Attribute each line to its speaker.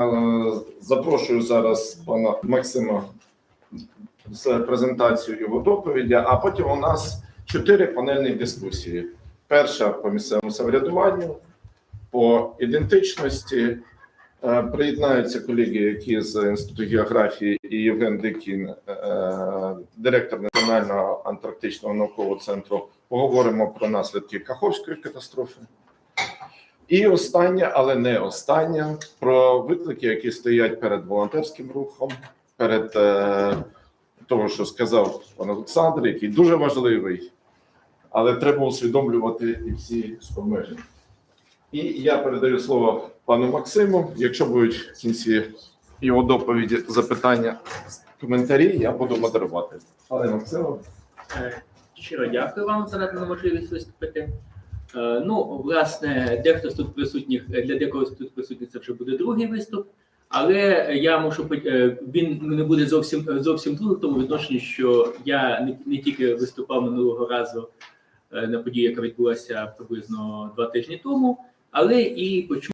Speaker 1: Е, Запрошую зараз пана Максима з презентацією його доповіді, а потім у нас чотири панельні дискусії. Перша по місцевому самоврядуванню, по ідентичності. Е, Приєднаються колеги, які з Інституту географії і Євген Дикін, е, директор Національного антарктичного наукового центру. Поговоримо про наслідки Каховської катастрофи. І останнє, але не останнє, про виклики, які стоять перед волонтерським рухом, перед е, того, що сказав пан Олександр, який дуже важливий, але треба усвідомлювати і всі обмеження. І я передаю слово пану Максиму. Якщо будуть в кінці його доповіді запитання, коментарі, я буду модерувати. Пане Максиму,
Speaker 2: Е, Щиро дякую вам за надану можливість виступити. Е, Ну, власне, дехто з тут присутніх, для декого тут присутніх це вже буде другий виступ, але я мушу е, він не буде зовсім зовсім другий тому відношенні, що я не, не тільки виступав минулого разу е, на події, яка відбулася приблизно два тижні тому, але і почув.